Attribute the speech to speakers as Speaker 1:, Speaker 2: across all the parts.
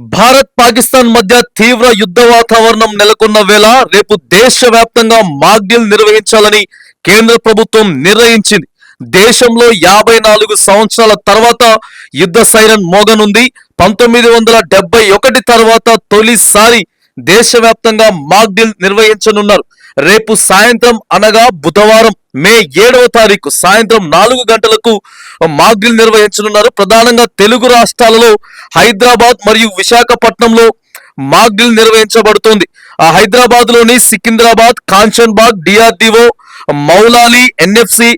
Speaker 1: భారత్ పాకిస్తాన్ మధ్య తీవ్ర యుద్ధ వాతావరణం నెలకొన్న వేళ రేపు దేశవ్యాప్తంగా మాగ్డిల్ నిర్వహించాలని కేంద్ర ప్రభుత్వం నిర్ణయించింది. దేశంలో యాభై నాలుగు సంవత్సరాల తర్వాత యుద్ధ సైరన్ మోగనుంది. పంతొమ్మిది వందల డెబ్బై ఒకటి తర్వాత తొలిసారి దేశవ్యాప్తంగా మాక్ నిర్వహించనున్నారు. రేపు సాయంత్రం అనగా బుధవారం మే ఏడవ తారీఖు సాయంత్రం నాలుగు గంటలకు మాగ్రిల్ నిర్వహించనున్నారు. ప్రధానంగా తెలుగు రాష్ట్రాలలో హైదరాబాద్ మరియు విశాఖపట్నంలో మాగ్రిల్ నిర్వహించబడుతోంది. నిర్వహించబడుతుంది ఆ హైదరాబాద్లోని సికింద్రాబాద్ కాంచన్బాగ్ డిఆర్డిఓ మౌలాలి ఎన్ఎఫ్సి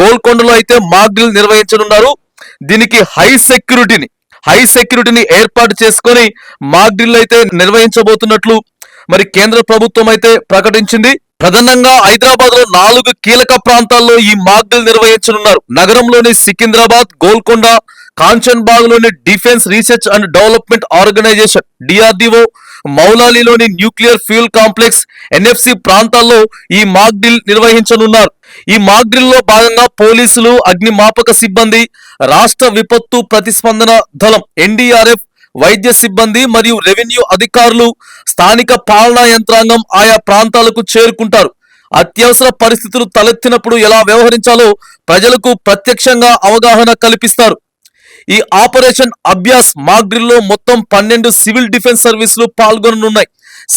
Speaker 1: గోల్కొండలో అయితే మాగ్రిల్ నిర్వహించనున్నారు. దీనికి హై సెక్యూరిటీని హై సెక్యూరిటీని ఏర్పాటు చేసుకొని మాగ్రిల్ అయితే నిర్వహించబోతున్నట్లు మరి కేంద్ర ప్రభుత్వం అయితే ప్రకటించింది. ప్రధానంగా హైదరాబాద్లో నాలుగు కీలక ప్రాంతాల్లో ఈ మార్గులు నిర్వహించనున్నారు. నగరంలోని Secunderabad Golconda కాంచన్బాగ్లోని defence research and development organisation DRDO మౌలాలిలోని nuclear fuel complex NFC ప్రాంతాల్లో ఈ మాక్ డ్రిల్ నిర్వహించనున్నారు. ఈ మాక్ డ్రిల్లో భాగంగా పోలీసులు అగ్నిమాపక సిబ్బంది రాష్ట్ర విపత్తు ప్రతిస్పందన దళం ఎన్డీఆర్ఎఫ్ వైద్య సిబ్బంది మరియు రెవెన్యూ అధికారులు స్థానిక పాలనా యంత్రాంగం ఆయా ప్రాంతాలకు చేరుకుంటారు. అత్యవసర పరిస్థితులు తలెత్తినప్పుడు ఎలా వ్యవహరించాలో ప్రజలకు ప్రత్యక్షంగా అవగాహన కల్పిస్తారు. ఈ ఆపరేషన్ అభ్యాస్ మాక్ మొత్తం పన్నెండు సివిల్ డిఫెన్స్ సర్వీసులు పాల్గొననున్నాయి.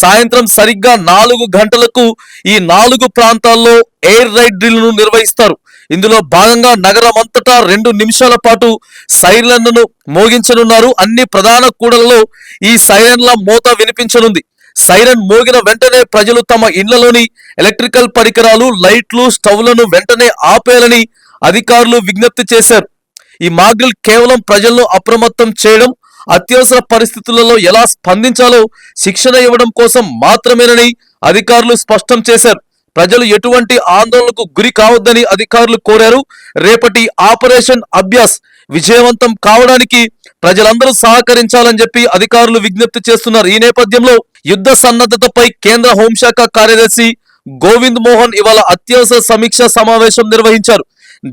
Speaker 1: సాయంత్రం సరిగ్గా నాలుగు గంటలకు ఈ నాలుగు ప్రాంతాల్లో ఎయిర్ రైడ్ డ్రిల్ను నిర్వహిస్తారు. ఇందులో భాగంగా నగరం అంతటా రెండు నిమిషాల పాటు సైరన్లను మోగించనున్నారు. అన్ని ప్రధాన కూడలలో ఈ సైరన్ల మోత వినిపించనుంది. సైరన్ మోగిన వెంటనే ప్రజలు తమ ఇళ్ళలోని ఎలక్ట్రికల్ పరికరాలు లైట్లు స్టవ్లను వెంటనే ఆపేయాలని అధికారులు విజ్ఞప్తి చేశారు. ఈ మాగ్రిల్ కేవలం ప్రజలను అప్రమత్తం చేయడం అత్యవసర పరిస్థితులలో ఎలా స్పందించాలో శిక్షణ ఇవ్వడం కోసం మాత్రమేనని అధికారులు స్పష్టం చేశారు. ప్రజలు ఎటువంటి ఆందోళనకు గురి కావద్దని అధికారులు కోరారు. రేపటి ఆపరేషన్ అభ్యాస్ విజయవంతం కావడానికి ప్రజలందరూ సహకరించాలని చెప్పి అధికారులు విజ్ఞప్తి చేస్తున్నారు. ఈ నేపథ్యంలో యుద్ధ సన్నద్ధతపై కేంద్ర హోంశాఖ కార్యదర్శి గోవింద్ మోహన్ ఇవాళ అత్యవసర సమీక్ష సమావేశం నిర్వహించారు.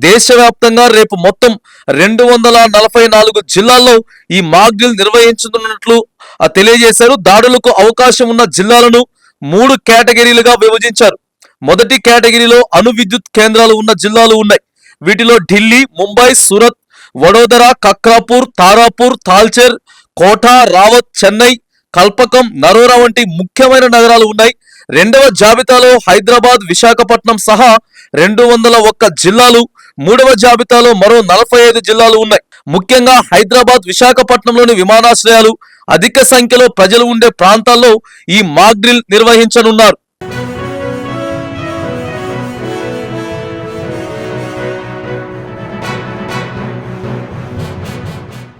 Speaker 1: దేశవ్యాప్తంగా రేపు మొత్తం రెండు వందల నలభై నాలుగు జిల్లాల్లో ఈ మాక్ నిర్వహించనున్నట్లు తెలియజేశారు. దాడులకు అవకాశం ఉన్న జిల్లాలను మూడు కేటగిరీలుగా విభజించారు. మొదటి కేటగిరీలో అణు విద్యుత్ కేంద్రాలు ఉన్న జిల్లాలు ఉన్నాయి. వీటిలో ఢిల్లీ ముంబై సూరత్ వడోదర కక్రాపూర్ తారాపూర్ తాల్చేర్ కోఠా రావత్ చెన్నై కల్పకం నరోరా వంటి ముఖ్యమైన నగరాలు ఉన్నాయి. రెండవ జాబితాలో హైదరాబాద్ విశాఖపట్నం సహా రెండు వందల ఒక్క జిల్లాలు మూడవ జాబితాలో మరో నలభై ఐదు జిల్లాలు ఉన్నాయి. ముఖ్యంగా హైదరాబాద్ విశాఖపట్నంలోని విమానాశ్రయాలు అధిక సంఖ్యలో ప్రజలు ఉండే ప్రాంతాల్లో ఈ మాక్ డ్రిల్ నిర్వహించనున్నారు.